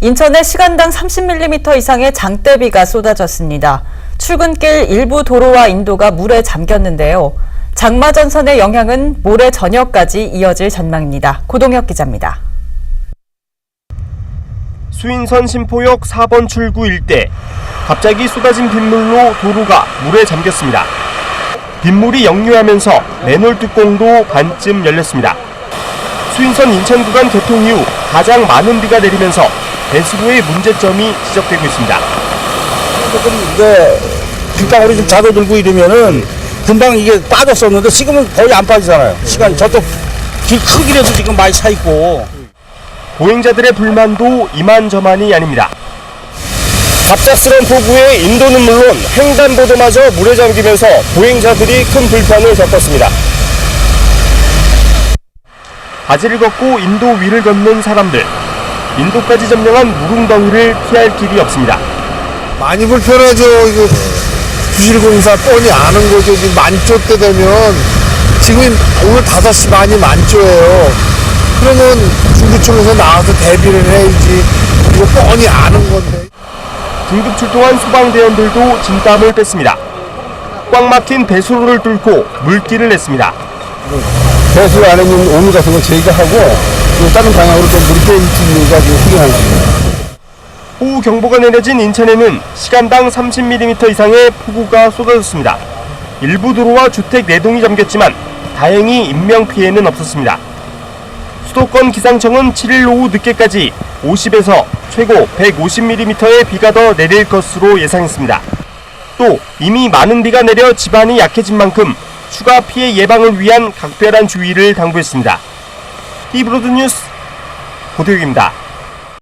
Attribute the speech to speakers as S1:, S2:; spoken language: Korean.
S1: 인천에 시간당 30mm 이상의 장대비가 쏟아졌습니다. 출근길 일부 도로와 인도가 물에 잠겼는데요. 장마 전선의 영향은 모레 저녁까지 이어질 전망입니다. 고동혁 기자입니다.
S2: 수인선 신포역 4번 출구 일대 갑자기 쏟아진 빗물로 도로가 물에 잠겼습니다. 빗물이 역류하면서 맨홀 뚜껑도 반쯤 열렸습니다. 수인선 인천 구간 개통 이후 가장 많은 비가 내리면서 배수구의 문제점이 지적되고 있습니다.
S3: 조금 이게 빗방울이 좀 잦아들고 이러면은 금방 이게 빠졌었는데 지금은 거의 안 빠지잖아요. 시간이 저쪽 길 크기라도 지금 많이 차 있고
S2: 보행자들의 불만도 이만저만이 아닙니다. 갑작스런 폭우에 인도는 물론 횡단보도마저 물에 잠기면서 보행자들이 큰 불편을 겪었습니다. 바지를 걷고 인도 위를 걷는 사람들. 인도까지 점령한 무릉덩이를 피할 길이 없습니다.
S4: 많이 불편하죠. 이거 부실공사 뻔히 아는 거죠. 지금 만조 때 되면 지금 오늘 5시 반이 만조예요. 그러면 중구청에서 나와서 대비를 해야지. 이거 뻔히 아는 건데.
S2: 긴급 출동한 소방대원들도 진땀을 뺐습니다. 꽉 막힌 배수로를 뚫고 물길을 냈습니다.
S3: 배수 안에 있는 오물 같은 거 제거하고 또 다른 방향으로 좀 물이 빼지가 지금 확인하는 거예요.
S2: 호우 경보가 내려진 인천에는 시간당 30mm 이상의 폭우가 쏟아졌습니다. 일부 도로와 주택 내동이 잠겼지만 다행히 인명 피해는 없었습니다. 수도권 기상청은 7일 오후 늦게까지 50에서 최고 150mm의 비가 더 내릴 것으로 예상했습니다. 또 이미 많은 비가 내려 집안이 약해진 만큼 추가 피해 예방을 위한 각별한 주의를 당부했습니다. 히브로드 뉴스 고대욱입니다.